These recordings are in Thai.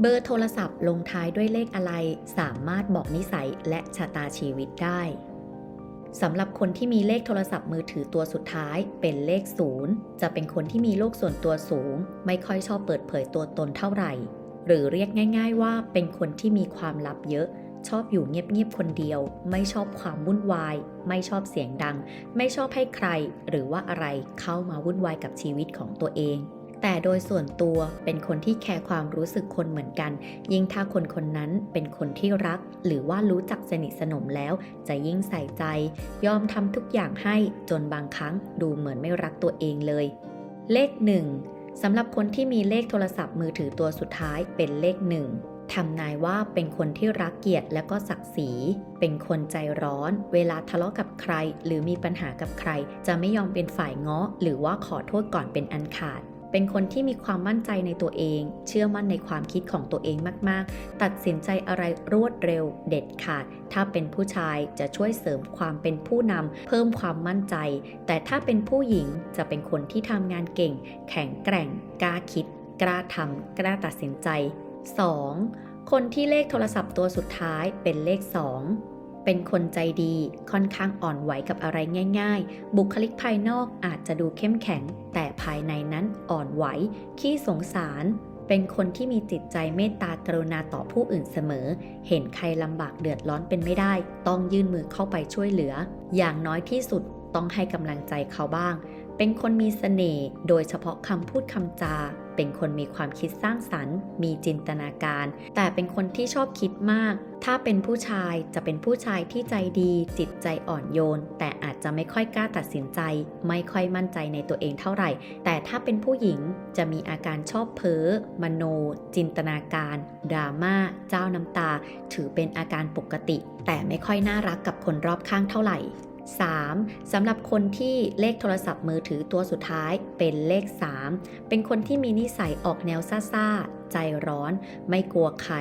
เบอร์โทรศัพท์ลงท้ายด้วยเลขอะไร สามารถบอกนิสัยและชะตาชีวิตได้สำหรับคนที่มีเลขโทรศัพท์มือถือตัวสุดท้ายเป็นเลขศูนย์จะเป็นคนที่มีโลกส่วนตัวสูง ไม่ค่อยชอบเปิดเผยตัวตนเท่าไหร่ หรือเรียกง่าย ๆ ว่าเป็นคนที่มีความลับเยอะ ชอบอยู่เงียบๆคนเดียว ไม่ชอบความวุ่นวาย ไม่ชอบเสียงดัง ไม่ชอบให้ใคร หรือว่าอะไรเข้ามาวุ่นวายกับชีวิตของตัวเอง แต่โดยส่วนตัวเป็นคนที่แคร์ความรู้สึกคนเหมือนกัน ยิ่งถ้าคนคนนั้นเป็นคนที่รัก หรือว่ารู้จักสนิทสนมแล้ว จะยิ่งใส่ใจ ยอมทำทุกอย่างให้จนบางครั้งดูเหมือนไม่รักตัวเองเลย เลขหนึ่งสำหรับคนที่มีเลขโทรศัพท์มือถือตัวสุดท้ายเป็นเลขหนึ่งทำนายว่าเป็นคนที่รักเกียรติและก็ศักดิ์ศรี เป็นคนใจร้อน เวลาทะเลาะกับใคร หรือมีปัญหากับใคร จะไม่ยอมเป็นฝ่ายง้อ หรือว่าขอโทษก่อนเป็นอันขาด เป็นคนที่มีความมั่นใจในตัวเอง เชื่อมั่นในความคิดของตัวเองมาก ๆ ตัดสินใจอะไรรวดเร็วเด็ดขาด ถ้าเป็นผู้ชายจะช่วยเสริมความเป็นผู้นำเพิ่มความมั่นใจ แต่ถ้าเป็นผู้หญิงจะเป็นคนที่ทำงานเก่ง แข็งแกร่ง กล้าคิด กล้าทำกล้าตัดสินใจ 2. คนที่เลขโทรศัพท์ตัวสุดท้ายเป็นเลข 2 เป็นคนใจดีค่อนข้างอ่อนไหวกับอะไรง่าย ๆ บุคลิกภายนอกอาจจะดูเข้มแข็ง แต่ภายในนั้นอ่อนไหว ขี้สงสาร เป็นคนที่มีจิตใจเมตตากรุณาต่อผู้อื่นเสมอ เห็นใครลำบากเดือดร้อนเป็นไม่ได้ ต้องยื่นมือเข้าไปช่วยเหลือ อย่างน้อยที่สุดต้องให้กำลังใจเขาบ้าง เป็นคนมีเสน่ห์โดยเฉพาะคำพูดคำจา เป็นคนมีความคิดสร้างสรรค์ มีจินตนาการ แต่เป็นคนที่ชอบคิดมาก ถ้าเป็นผู้ชายจะเป็นผู้ชายที่ใจดี จิตใจอ่อนโยน แต่อาจจะไม่ค่อยกล้าตัดสินใจ ไม่ค่อยมั่นใจในตัวเองเท่าไหร่ แต่ถ้าเป็นผู้หญิงจะมีอาการชอบเพ้อมโน จินตนาการดราม่าเจ้าน้ำตา ถือเป็นอาการปกติ แต่ไม่ค่อยน่ารักกับคนรอบข้างเท่าไหร่ 3. สำหรับคนที่เลขโทรศัพท์มือถือตัวสุดท้ายเป็นเลข 3 เป็นคนที่มีนิสัยออกแนวซ่าๆ ใจร้อน ไม่กลัวใคร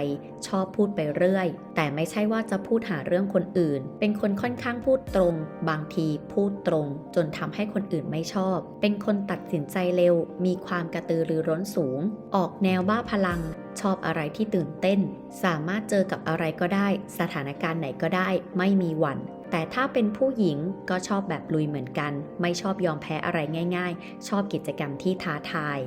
ชอบพูดไปเรื่อย แต่ไม่ใช่ว่าจะพูดหาเรื่องคนอื่น เป็นคนค่อนข้างพูดตรง บางทีพูดตรง จนทำให้คนอื่นไม่ชอบ เป็นคนตัดสินใจเร็ว มีความกระตือรือร้นสูง ออกแนวบ้าพลังชอบอะไรที่ตื่นเต้น สามารถเจอกับอะไรก็ได้ สถานการณ์ไหนก็ได้ ไม่มีหวั่น แต่ถ้าเป็นผู้หญิงก็ชอบแบบลุยเหมือนกัน ไม่ชอบยอมแพ้อะไรง่าย ๆ ชอบกิจกรรมที่ท้าทาย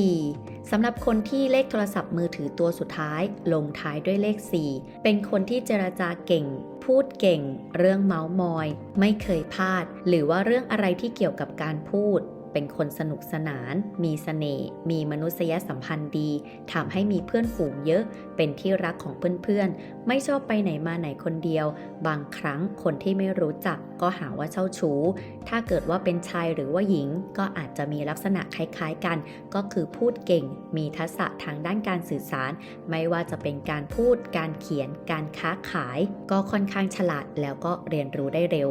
4. สำหรับคนที่เลขโทรศัพท์มือถือตัวสุดท้าย ลงท้ายด้วยเลข 4 เป็นคนที่เจรจาเก่ง พูดเก่ง เรื่องเมาส์มอย ไม่เคยพลาด หรือว่าเรื่องอะไรที่เกี่ยวกับการพูด เป็นคนสนุกสนาน มีเสน่ห์ มีมนุษยสัมพันธ์ดีทำให้มีเพื่อนฝูงเยอะ เป็นที่รักของเพื่อนๆ ไม่ชอบไปไหนมาไหนคนเดียว บางครั้งคนที่ไม่รู้จักก็หาว่าเจ้าชู้ ถ้าเกิดว่าเป็นชายหรือว่าหญิง ก็อาจจะมีลักษณะคล้ายๆกัน ก็คือพูดเก่ง มีทักษะทางด้านการสื่อสาร ไม่ว่าจะเป็นการพูด การเขียน การค้าขาย ก็ค่อนข้างฉลาดแล้วก็เรียนรู้ได้เร็ว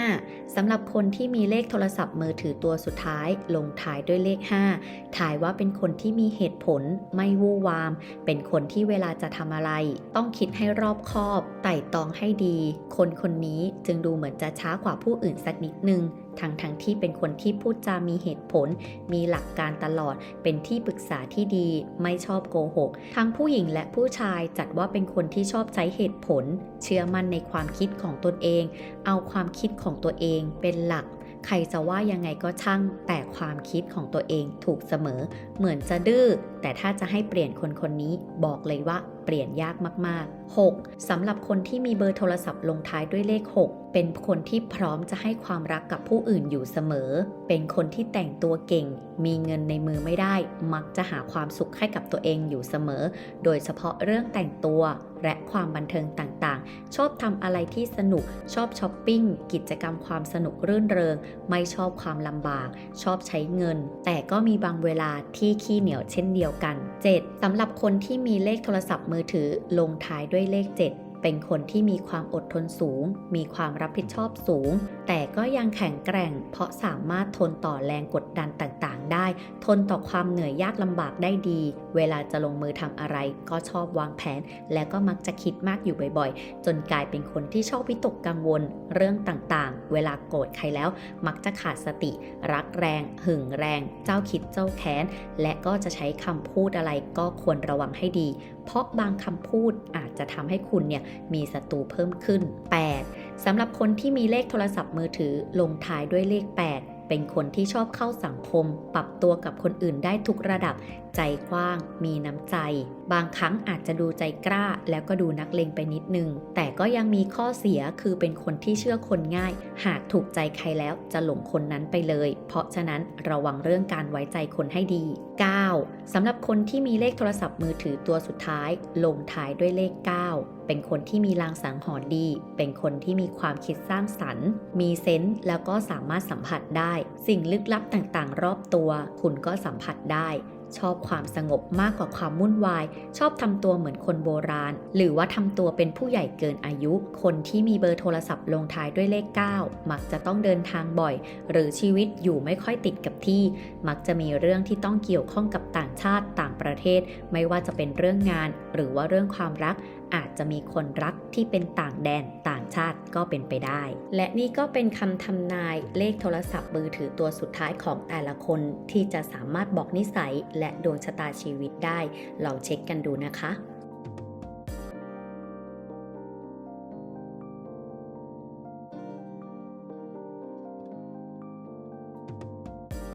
5. สำหรับคนที่มีเลขโทรศัพท์มือถือตัวสุดท้ายลงท้ายด้วยเลข 5 ถ่ายว่าเป็นคนที่มีเหตุผลไม่วู่วาม เป็นคนที่เวลาจะทำอะไร ต้องคิดให้รอบคอบ ไต่ตองให้ดี คนคนนี้จึงดูเหมือนจะช้ากว่าผู้อื่นสักนิดนึงทั้งทั้งที่เป็นคนที่พูดจามีเหตุผล มีหลักการตลอด เป็นที่ปรึกษาที่ดี ไม่ชอบโกหก ทั้งผู้หญิงและผู้ชายจัดว่าเป็นคนที่ชอบใช้เหตุผล เชื่อมั่นในความคิดของตนเอง เอาความคิดของตัวเองเป็นหลัก ใครจะว่ายังไงก็ช่างแต่ความคิดของตัวเองถูกเสมอ เหมือนจะดื้อแต่ถ้าจะให้เปลี่ยนคนคนนี้บอกเลยว่าเปลี่ยนยากมาก ๆ 6. สำหรับคนที่มีเบอร์โทรศัพท์ลงท้ายด้วยเลข 6 เป็นคนที่พร้อมจะให้ความรักกับผู้อื่นอยู่เสมอ เป็นคนที่แต่งตัวเก่ง มีเงินในมือไม่ได้ มักจะหาความสุขให้กับตัวเองอยู่เสมอ โดยเฉพาะเรื่องแต่งตัว และความบันเทิงต่างๆ ชอบทำอะไรที่สนุก ชอบช้อปปิ้ง กิจกรรมความสนุกรื่นเริง ไม่ชอบความลำบาก ชอบใช้เงิน แต่ก็มีบางเวลาที่ขี้เหนียวเช่นเดียวกัน 7. สำหรับคนที่มีเลขโทรศัพท์มือถือลงท้ายด้วยเลข 7 เป็นคนที่มีความอดทนสูง มีความรับผิดชอบสูง แต่ก็ยังแข็งแกร่ง เพราะสามารถทนต่อแรงกดดันต่างๆ ได้ ทนต่อความเหนื่อยยากลำบากได้ดี เวลาจะลงมือทำอะไร ก็ชอบวางแผน และก็มักจะคิดมากอยู่บ่อยๆ จนกลายเป็นคนที่ชอบวิตกกังวล เรื่องต่างๆ เวลาโกรธใครแล้ว มักจะขาดสติ รักแรง หึงแรง เจ้าคิดเจ้าแค้น และก็จะใช้คำพูดอะไรก็ควรระวังให้ดี เพราะบางคำพูดอาจจะทำให้คุณเนี่ยมีศัตรูเพิ่มขึ้น 8. สำหรับคนที่มีเลขโทรศัพท์มือถือลงท้ายด้วยเลข 8 เป็นคนที่ชอบเข้าสังคม ปรับตัวกับคนอื่นได้ทุกระดับ ใจกว้าง มีน้ำใจ บางครั้งอาจจะดูใจกล้า แล้วก็ดูนักเลงไปนิดนึง แต่ก็ยังมีข้อเสียคือเป็นคนที่เชื่อคนง่าย หากถูกใจใครแล้วจะหลงคนนั้นไปเลย เพราะฉะนั้นระวังเรื่องการไว้ใจคนให้ดี 9. สำหรับคนที่มีเลขโทรศัพท์มือถือตัวสุดท้าย ลงท้ายด้วยเลข 9 เป็นคนที่มีลางสังหรณ์ดี เป็นคนที่มีความคิดสร้างสรรค์ มีเซนส์แล้วก็สามารถสัมผัสได้ สิ่งลึกลับต่างๆ รอบตัว คุณก็สัมผัสได้ ชอบความสงบมากกว่าความวุ่นวาย ชอบทำตัวเหมือนคนโบราณ หรือว่าทำตัวเป็นผู้ใหญ่เกินอายุ คนที่มีเบอร์โทรศัพท์ลงท้ายด้วยเลข 9 มักจะต้องเดินทางบ่อย หรือชีวิตอยู่ไม่ค่อยติดกับที่ มักจะมีเรื่องที่ต้องเกี่ยวข้องกับต่างชาติต่างประเทศ ไม่ว่าจะเป็นเรื่องงาน หรือว่าเรื่องความรักอาจจะมีคนรัก ที่เป็นต่างแดนต่างชาติก็เป็นไปได้ และนี่ก็เป็นคำทำนายเลขโทรศัพท์มือถือตัวสุดท้ายของแต่ละคนที่จะสามารถบอกนิสัยและดวงชะตาชีวิตได้ลองเช็คกันดูนะคะ